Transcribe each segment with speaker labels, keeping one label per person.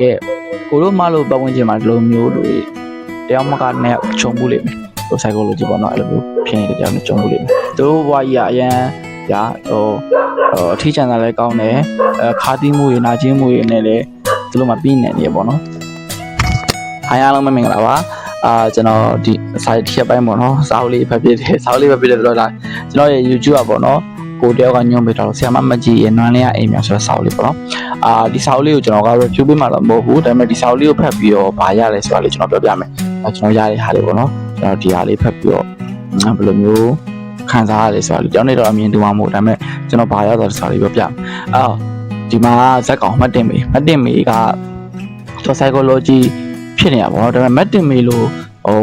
Speaker 1: ကယ်ကိုတို့မလို့ပတ်ဝန်းကျင်မှာဒီလိုမျိုးတွေတယောက်မကနဲ့ခြုံမှုလိမ့်မယ်ဟို psychology ပေါ့နော်အဲ့လိုမျိုးဖြစ်နေတဲ့တယောက်နဲ့ခြုံမှုလိမ့်မယ်တို့ဘွားကြီးကအရန်ညာဟိုဟိုအထီးချန်တာလည်းကောင်းတယ်အဲခါတီးမှုတွေနာကျင်းမှုတွေနဲ့လည်းဒီလိုမှပြီးနေနေပေါ့နော်အားရလုံးမင်္ဂလာပါအာကျွန်တော်ဒီစာတစ်ချက်ပိုင်းပေါ့နော်စာအုပ်လေးဖတ်ပြတယ်စာအုပ်လေးဖတ်ပြတယ်ဆိုတော့ဒါကျွန်တော်ရဲ့ YouTube อ่ะပေါ့နော် ကိုတယောက်ကညွှန်ပေးထားတော့ဆရာမမကြီးရဲ့နွမ်းလေးရအိမ်များဆိုတော့စာအုပ်လေးပေါ့နော်အာဒီစာအုပ်လေးကိုကျွန်တော်က review ပေးမှာတော့မဟုတ်ဘူးဒါပေမဲ့ဒီစာအုပ်လေးကိုဖတ်ပြီးတော့ဗာရလဲဆိုတာလေးကျွန်တော်ပြောပြမယ်အဲကျွန်တော်ရတဲ့ဟာလေးပေါ့နော်ကျွန်တော်ဒီဟာလေးဖတ်ပြီးတော့ဘယ်လိုမျိုးခံစားရလဲဆိုတာလေးတောင်းနေတော့အမြင်တူမှာမဟုတ်ဒါပေမဲ့ကျွန်တော်ဗာရတော့စာလေးပြောပြမယ်အော်ဒီမှာဇက်ကောင်မှတ်တင်မေမှတ်တင်မေကကျွန်တော် psychology ဖြစ်နေတာပေါ့နော်ဒါပေမဲ့မှတ်တင်မေလို့ဟို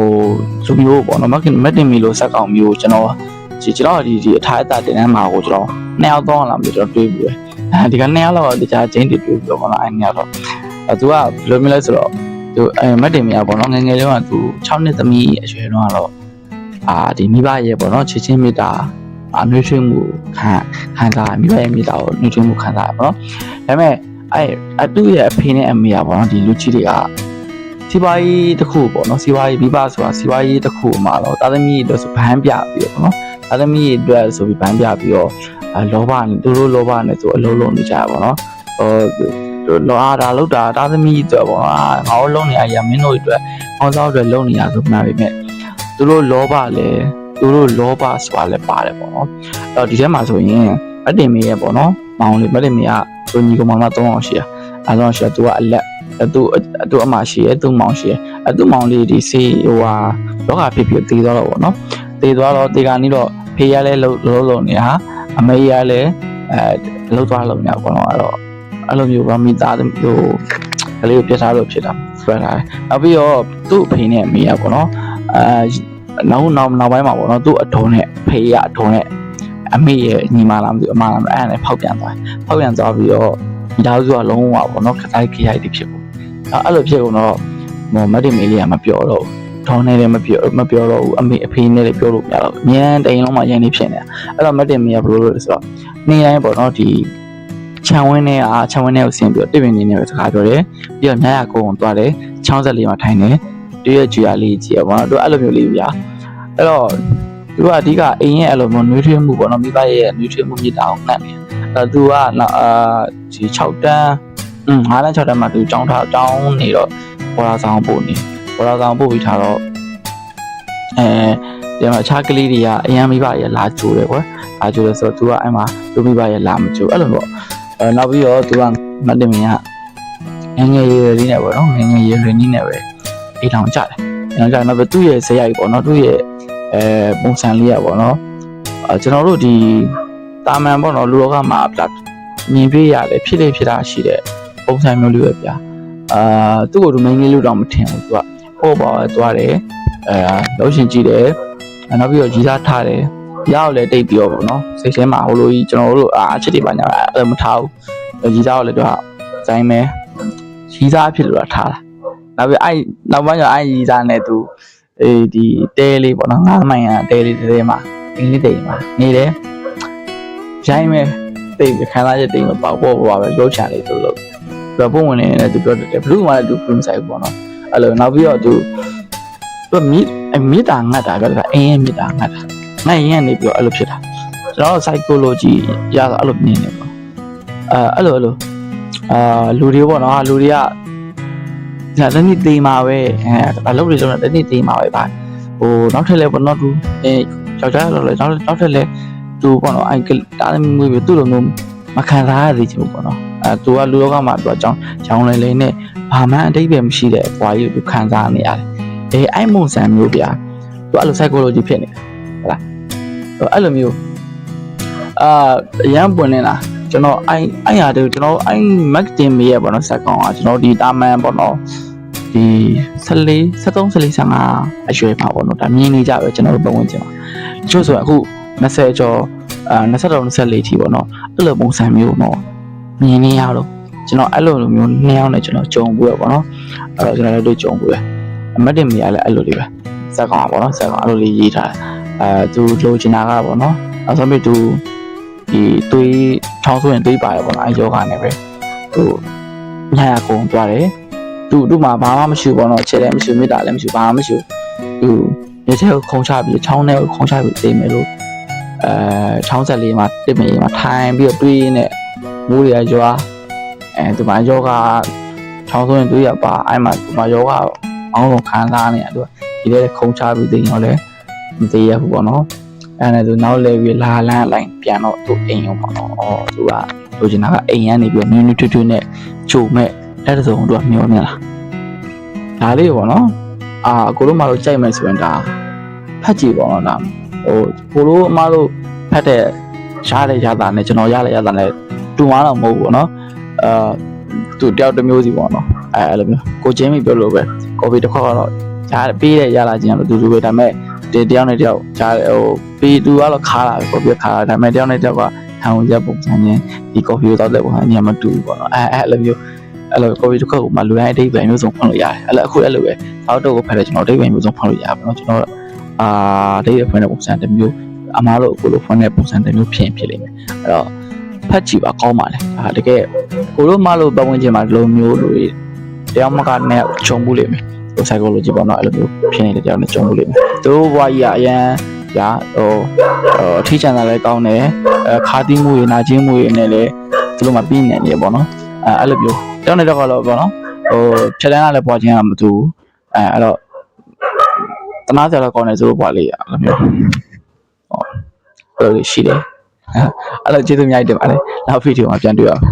Speaker 1: သူမျိုးပေါ့နော်မှတ်မှတ်တင်မေလို့ဇက်ကောင်မျိုးကျွန်တော်ဒီ ကျွန်တော်ဒီဒီအထားအတာတင်တန်းမှာကိုကျွန်တော်နှစ်ယောက်သုံးအောင်လာပြီးကျွန်တော်တွေးပြီးတယ်အဲဒီကနှစ်ယောက်လောက်တခြားချင်းတွေတွေးပြီးတော့ပေါ့နော်အဲနှစ်ယောက်တော့အဲသူကဘယ်လိုမျိုးလဲဆိုတော့သူအဲမတ်တင်မရပေါ့နော်ငယ်ငယ်တုန်းကသူ6နှစ်သမီးအရွယ်တုန်းကတော့အာဒီမိဘရဲ့ပေါ့နော်ချစ်ချင်းမေတ္တာအနှွေးထွေးမှုခံခံစားမိဘရဲ့မေတ္တာကိုနှွေးထွေးမှုခံစားရပေါ့နော်ဒါပေမဲ့အဲအတူရဲ့အဖေနဲ့အမေကပေါ့နော်ဒီလူကြီးတွေကစီးပွားရေးတစ်ခုပေါ့နော်စီးပွားရေးမိဘဆိုတာစီးပွားရေးတစ်ခုမှာတော့တာသမီအတွက်ဆိုဗန်းပြပြီးတော့ပေါ့နော် တာသမီအတွက်ဆိုပြီးဗန်းပြပြီးတော့အဲလောဘနဲ့သူတို့လောဘနဲ့သူအလုံးလုံးနေကြရပါတော့ဟိုလောအားတာလောက်တာတာသမီအတွက်ပေါ့နော်ငါတို့လုံးနေရရမင်းတို့အတွက်ခေါင်းဆောင်အတွက်လုံးနေရဆိုမှပဲမဲ့သူတို့လောဘလည်းသူတို့လောဘဆိုတာလည်းပါတယ်ပေါ့နော်အဲ့တော့ဒီထဲမှာဆိုရင်အတင်မေးရပေါ့နော်မောင်လေးမတင်မေးကသူညီကောင်မမ3အောင်ရှိရအဲတော့ရှိရသူကအလက်အတူအတူအမရှိရသူ့မောင်ရှိရအတူမောင်လေးဒီစေးဟိုဟာလောကဖြစ်ပြီးတည်သွားတော့ပေါ့နော်တည်သွားတော့တေကနေတော့ ဖေးရလဲလုံးလုံးလုံးနေတာအမေရလဲအဲလှုပ်သွားလုံးနေပေါ့နော်အဲ့တော့အဲ့လိုမျိုးဗမိသားဟိုကလေးကိုပြတ်ထားလို့ဖြစ်တာဆွဲထားတယ်နောက်ပြီးတော့သူ့အဖေနဲ့အမေရပေါ့နော်အဲနောက်နောက်နောက်ပိုင်းမှာပေါ့နော်သူ့အထုံးနဲ့ဖေးရအထုံးနဲ့အမေရဲ့ညီမလားမသိဘူးအမလားအဲ့ဒါနဲ့ဖောက်ပြန်သွားတယ်ဖောက်ပြန်သွားပြီးတော့မိသားစုကလုံးဝပေါ့နော်ခတိုင်းခရိုက်တွေဖြစ်ကုန်အဲ့လိုဖြစ်ကုန်တော့ဟိုမတ်တင်မေးလေးကမပြောတော့ ထောင်းနေတယ်မပြောမပြောတော့ဘူးအမေအဖေနဲ့လည်းပြောလို့မရတော့ဘူးအမြန်တိုင်လုံးမှရန်နေဖြစ်နေတာအဲ့တော့မတ်တင်မေးကဘယ်လိုလုပ်လဲဆိုတော့နေ့တိုင်းပေါ့နော်ဒီခြံဝင်းနဲ့အားခြံဝင်းနဲ့ကိုဆင်းပြီးတော့တစ်ပင်နေနေပဲစကားပြောတယ်ပြီးတော့ညရကုန်းသွားတယ်ချောင်းဆက်လေးမှာထိုင်တယ်တရွေ့ကြွာလေးကြည့်ရပါတော့သူအဲ့လိုမျိုးလေးဗျာအဲ့တော့သူကအဓိကအိမ်ရဲ့အဲ့လိုမျိုးနှွေးထွေးမှုပေါ့နော်မိဘရဲ့နှွေးထွေးမှုမြစ်တာအောင်နှံ့တယ်အဲ့သူကနောက်အာဒီ6တန်းอืม5တန်း6တန်းမှာသူចောင်းထားចောင်းနေတော့ဘောလာဆောင်ပို့နေ ဘောလာဆောင်ပို့ပြီးထားတော့အဲဒီမှာအခြားကလေးတွေကအရန်မိဘရဲ့လာကြိုးတယ်ကွာလာကြိုးတယ်ဆိုတော့သူကအဲ့မှာသူမိဘရဲ့လာမကြိုးအဲ့လိုပေါ့အဲနောက်ပြီးတော့သူကမတ်တင်မင်းကငယ်ငယ်ရွယ်လေးနဲ့ပေါ့နော်ငယ်ငယ်ရွယ်ရွယ်လေးနဲ့ပဲအိမ်ထောင်ကြတယ်အိမ်ထောင်ကြတယ်နောက်ပြီးသူ့ရဲ့ဇေယျကြီးပေါ့နော်သူ့ရဲ့အဲပုံစံလေးอ่ะပေါ့နော်အဲကျွန်တော်တို့ဒီတာမန်ပေါ့နော်လူလောကမှာမြင်တွေ့ရတယ်ဖြစ်လေဖြစ်တာရှိတဲ့ပုံစံမျိုးလေးပဲဗျာအာသူ့ကိုဒုမင်းကြီးလို့တော့မထင်ဘူးသူက ဟောပါသွားတယ်အဲလို့ရှင်ကြည့်တယ်နောက်ပြီးတော့ကြီးစားထားတယ်ရောက်လည်းတိတ်ပြီးတော့ပေါ့နော်စိတ်ထဲမှာဟိုလိုကြီးကျွန်တော်တို့အာအချစ်တွေပါညာအဲ့မထားဘူးကြီးစားကိုလည်းသူကဇိုင်းမဲကြီးစားဖြစ်လို့ထားတာနောက်ပြီးအဲ့နောက်ပိုင်းကျအဲ့ကြီးစားနဲ့သူအေးဒီတဲလေးပေါ့နော်ငါးမိုင်ကတဲလေးတဲမှာအင်းလေးတိမ်မှာနေတယ်ရိုင်းမဲတိတ်ခံစားချက်တိတ်မပေါ့ပေါ့ပေါ့ပဲရုပ်ချလေးသူလို့သူပုံဝင်နေတယ်သူပြောတယ်ဘလူးမှလည်းသူပုံဆိုင်ပေါ့နော် အဲ့လိုနောက်ပြီးတော့သူသူမိအမိတာငတ်တာပြောတာအင်းရဲ့မိတာငတ်တာငတ်ရင်နေပြီးတော့အဲ့လိုဖြစ်တာကျွန်တော် psychology ရတော့အဲ့လိုမြင်နေပေါ့အဲအဲ့လိုအဲ့လိုအာလူတွေပေါ့နော်လူတွေကဒါတနည်းသေးမှာပဲအဲအလုပ်တွေလုပ်တာတနည်းသေးမှာပဲပါဟိုနောက်ထပ်လဲပေါ့နော်သူအဲယောက်ျားတော့လဲနောက်နောက်ထပ်လဲသူပေါ့နော်အဲတားသမီးမျိုးသူ့လိုမျိုးမခံစားရသေးချင်ဘူးပေါ့နော် အဲသူကလူလောကမှာသူအကြောင်းကြောင်းလဲလဲနဲ့ဘာမှအတိတ်ပဲမရှိတဲ့ဘွားကြီးကိုသူခံစားနေရတယ်အဲအဲ့မုံဆန်မျိုးဗျာသူအဲ့လို psychology ဖြစ်နေတယ်ဟုတ်လားအဲ့လိုမျိုးအာအရန်ပွင့်နေတာကျွန်တော်အဲ့အဲ့ဟာတူကျွန်တော်အဲ့ marketing မေးရပေါ့နော်စက်ကောင်ကကျွန်တော်ဒီတာမန်ပေါ့နော်ဒီ14 73 45အရွယ်ပါပေါ့နော်ဒါမြင်နေကြပဲကျွန်တော်တို့ပုံဝင်ချင်ပါကျို့ဆိုအခု20ကျော်အာ23 24ထိပေါ့နော်အဲ့လိုပုံစံမျိုးတော့ မြင်နေရတော့ကျွန်တော်အဲ့လိုလိုမျိုးနှစ်ယောက်နဲ့ကျွန်တော်ကြုံဘူးရပေါ့နော်အဲ့တော့ကျွန်တော်လည်းတွေ့ကြုံဘူးရအမတ်တင်မရလည်းအဲ့လိုလေးပဲစက်ကောင်ပါပေါ့နော်စက်ကောင်အဲ့လိုလေးရေးထားတယ်အဲသူလိုချင်တာကပေါ့နော်အဲ့ဆိုပြီးသူဒီသွေးချောင်းဆိုရင်သွေးပါတယ်ပေါ့နော်အဲယောဂနဲ့ပဲသူညရကုံသွားတယ်သူသူ့မှာဘာမှမရှိဘူးပေါ့နော်ချစ်လည်းမရှိဘူးမေတ္တာလည်းမရှိဘူးဘာမှမရှိဘူးသူမြေထဲကိုခုံချပြီးချောင်းထဲကိုခုံချပြီးသိမယ်လို့အဲချောင်းဆက်လေးမှာတစ်မီမှာထိုင်ပြီးတော့တွေးနေ မိုးရရွာအဲသူမှာယောဂချောင်းဆိုရင်တွေးရပါအဲ့မှာသူမှာယောဂအောင်းလုံးခံစားနေရသူဒီထဲခုံချပြီးသိရင်လည်းမသိရဘူးပေါ့နော်အဲ့ဒါနဲ့သူနောက်လဲပြီးလာလန်းလိုက်ပြန်တော့သူအိမ်ရောပေါ့နော်အော်သူကလိုချင်တာကအိမ်ရနေပြီးနွေးနွေးထွတ်ထွတ်နဲ့ဂျုံမဲ့အဲ့ဒါဆိုသူကမျောနေလားဒါလေးပေါ့နော်အာကိုတို့မတို့ကြိုက်မယ်ဆိုရင်ဒါဖတ်ကြည့်ပေါ့နော်ဒါဟိုကိုတို့အမတို့ဖတ်တဲ့ရှားတဲ့ရတာနဲ့ကျွန်တော်ရတဲ့ရတာနဲ့ တူမှတော့မဟုတ်ဘူးပေါ့နော်အာသူတယောက်တစ်မျိုးစီပေါ့နော်အဲအဲ့လိုမျိုးကိုချင်းမိပြောလို့ပဲကော်ဖီတစ်ခွက်ကတော့ရှားပေးတဲ့ရလာခြင်းကတော့တူတူပဲဒါပေမဲ့ဒီတယောက်နဲ့တယောက်ရှားဟိုပေးသူကတော့ခါလာပဲကော်ဖီခါလာဒါပေမဲ့တယောက်နဲ့တယောက်ကဟန်ဝင်ရပုံစံချင်းဒီကော်ဖီကိုတောက်တဲ့ပုံစံချင်းမတူဘူးပေါ့နော်အဲအဲ့လိုမျိုးအဲ့လိုကော်ဖီတစ်ခွက်ကိုမှလူတိုင်းအတိတ်ပဲမျိုးစုံဖွင့်လို့ရတယ်အဲ့လိုအခုအဲ့လိုပဲအောက်တော့ကိုဖက်တယ်ကျွန်တော်အတိတ်ပဲမျိုးစုံဖွင့်လို့ရပါတော့ကျွန်တော်အာအတိတ်ပဲဖွင့်တဲ့ပုံစံတစ်မျိုးအမားတို့အခုလိုဖွင့်တဲ့ပုံစံတစ်မျိုးဖြစ်ရင်ဖြစ်လိမ့်မယ်အဲ့တော့ ဖတ်ကြည့်ပါကောင်းပါလေအာတကယ်ကိုတို့မလို့ပတ်ဝန်းကျင်မှာဒီလိုမျိုးလူတွေတယောက်မကနဲ့ခြုံမှုလိမ့်မယ်ဟို psychology ပေါ့နော်အဲ့လိုမျိုးဖြစ်နေတဲ့တယောက်နဲ့ခြုံမှုလိမ့်မယ်သူဘွားကြီးကအရန်ညာဟိုအထီးချန်တာလည်းကောင်းတယ်အဲခါတီးမှုတွေနာကျင်းမှုတွေနဲ့လည်းသူတို့မှပြီးနေတယ်ပေါ့နော်အဲအဲ့လိုမျိုးတယောက်နဲ့တယောက်ကတော့ပေါ့နော်ဟိုဖြတ်တန်းကလည်းပွားခြင်းကမတူဘူးအဲအဲ့တော့တနာစရာတော့ကောင်းတယ်သူတို့ပွားလေးရအဲ့လိုမျိုးဟောအဲ့လိုရှိတယ် အဲ့လိုကျေးဇူးအများကြီးတင်ပါတယ်နောက်ဗီဒီယိုမှာပြန်တွေ့ရအောင်